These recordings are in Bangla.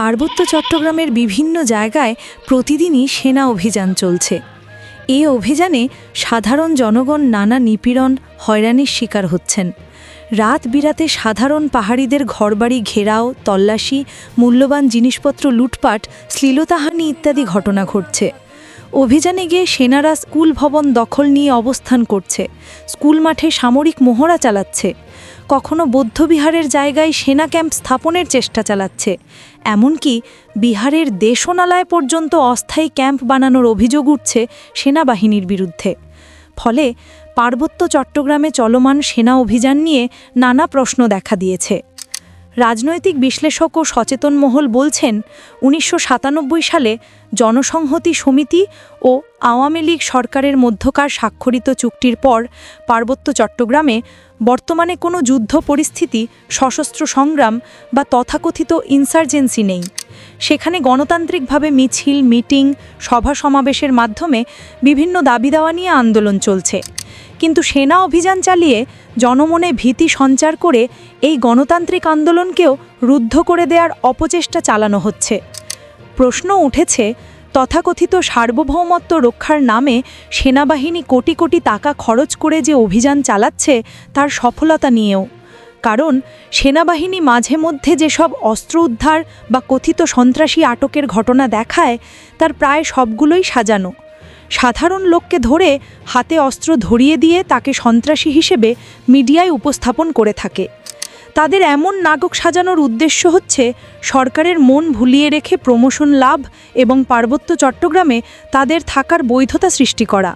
পার্বত্য চট্টগ্রামের বিভিন্ন জায়গায় প্রতিদিনই সেনা অভিযান চলছে। এ অভিযানে সাধারণ জনগণ নানা নিপীড়ন, হয়রানির শিকার হচ্ছেন। রাত বিরাতে সাধারণ পাহাড়িদের ঘরবাড়ি ঘেরাও, তল্লাশি, মূল্যবান জিনিসপত্র লুটপাট, শ্লীলতাহানি ইত্যাদি ঘটনা ঘটছে। অভিযানে গিয়ে সেনারা স্কুল ভবন দখল নিয়ে অবস্থান করছে। স্কুল মাঠে সামরিক মহড়া চালাচ্ছে। কখনো বৌদ্ধবিহারের জায়গায় সেনা ক্যাম্প স্থাপনের চেষ্টা চালাচ্ছে। এমনকি বিহারের দেশনালায় পর্যন্ত অস্থায়ী ক্যাম্প বানানোর অভিযোগ উঠছে সেনাবাহিনীর বিরুদ্ধে। ফলে পার্বত্য চট্টগ্রামে চলমান সেনা অভিযান নিয়ে নানা প্রশ্ন দেখা দিয়েছে। রাজনৈতিক বিশ্লেষক ও সচেতন মহল বলছেন, উনিশশো সাতানব্বই সালে জনসংহতি সমিতি ও আওয়ামী লীগ সরকারের মধ্যকার স্বাক্ষরিত চুক্তির পর পার্বত্য চট্টগ্রামে বর্তমানে কোনো যুদ্ধ পরিস্থিতি, সশস্ত্র সংগ্রাম বা তথাকথিত ইনসার্জেন্সি নেই। সেখানে গণতান্ত্রিকভাবে মিছিল, মিটিং, সভা সমাবেশের মাধ্যমে বিভিন্ন দাবি দাওয়া নিয়ে আন্দোলন চলছে। কিন্তু সেনা অভিযান চালিয়ে জনমনে ভীতি সঞ্চার করে এই গণতান্ত্রিক আন্দোলনকেও রুদ্ধ করে দেওয়ার অপচেষ্টা চালানো হচ্ছে। প্রশ্ন উঠেছে, তথাকথিত সার্বভৌমত্ব রক্ষার নামে সেনাবাহিনী কোটি কোটি টাকা খরচ করে যে অভিযান চালাচ্ছে, তার সফলতা নিয়েও। কারণ, সেনাবাহিনী মাঝে মধ্যে যেসব অস্ত্র উদ্ধার বা কথিত সন্ত্রাসী আটকের ঘটনা দেখায়, তার প্রায় সবগুলোই সাজানো। সাধারণ লোককে ধরে হাতে অস্ত্র ধরিয়ে দিয়ে তাকে সন্ত্রাসী হিসেবে মিডিয়ায় উপস্থাপন করে থাকে। তাদের এমন নাগক সাজানোর উদ্দেশ্য হচ্ছে সরকারের মন ভুলিয়ে রেখে প্রমোশন লাভ এবং পার্বত্য চট্টগ্রামে তাদের থাকার বৈধতা সৃষ্টি করা।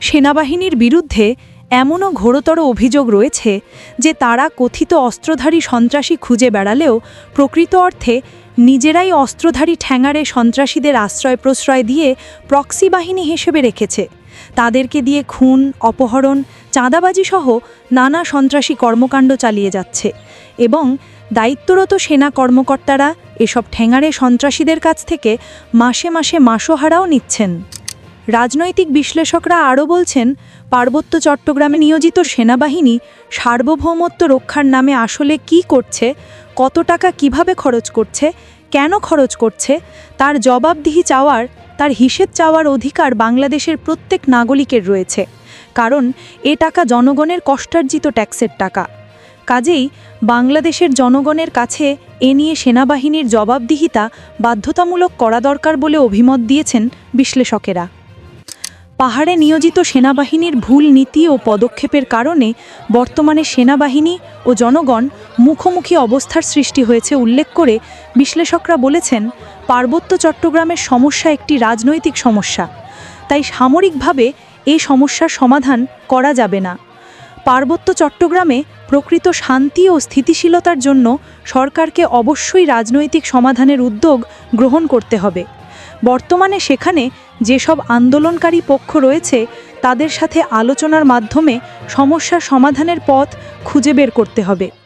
সেনাবাহিনীর বিরুদ্ধে এমনও ঘোরতর অভিযোগ রয়েছে যে তারা কথিত অস্ত্রধারী সন্ত্রাসী খুঁজে বেড়ালেও প্রকৃত অর্থে নিজেরাই অস্ত্রধারী ঠ্যাঙারে সন্ত্রাসীদের আশ্রয় প্রশ্রয় দিয়ে প্রক্সি বাহিনী হিসেবে রেখেছে। তাদেরকে দিয়ে খুন, অপহরণ চাঁদাবাজি সহ নানা সন্ত্রাসী কর্মকাণ্ড চালিয়ে যাচ্ছে এবং দায়িত্বরত সেনা কর্মকর্তারা এসব ঠেঙারে সন্ত্রাসীদের কাছ থেকে মাসে মাসে মাসোহারাও নিচ্ছেন। রাজনৈতিক বিশ্লেষকরা আরও বলছেন, পার্বত্য চট্টগ্রামে নিয়োজিত সেনাবাহিনী সার্বভৌমত্ব রক্ষার নামে আসলে কি করছে, কত টাকা কীভাবে খরচ করছে, কেন খরচ করছে, তার জবাবদিহি চাওয়ার, তার হিসেব চাওয়ার অধিকার বাংলাদেশের প্রত্যেক নাগরিকের রয়েছে। কারণ এ টাকা জনগণের কষ্টার্জিত ট্যাক্সের টাকা। কাজেই বাংলাদেশের জনগণের কাছে এ নিয়ে সেনাবাহিনীর জবাবদিহিতা বাধ্যতামূলক করা দরকার বলে অভিমত দিয়েছেন বিশ্লেষকেরা। পাহাড়ে নিয়োজিত সেনাবাহিনীর ভুল নীতি ও পদক্ষেপের কারণে বর্তমানে সেনাবাহিনী ও জনগণ মুখোমুখি অবস্থার সৃষ্টি হয়েছে উল্লেখ করে বিশ্লেষকরা বলেছেন, পার্বত্য চট্টগ্রামের সমস্যা একটি রাজনৈতিক সমস্যা। তাই সামরিকভাবে এই সমস্যার সমাধান করা যাবে না। পার্বত্য চট্টগ্রামে প্রকৃত শান্তি ও স্থিতিশীলতার জন্য সরকারকে অবশ্যই রাজনৈতিক সমাধানের উদ্যোগ গ্রহণ করতে হবে। বর্তমানে সেখানে যেসব আন্দোলনকারী পক্ষ রয়েছে, তাদের সাথে আলোচনার মাধ্যমে সমস্যার সমাধানের পথ খুঁজে বের করতে হবে।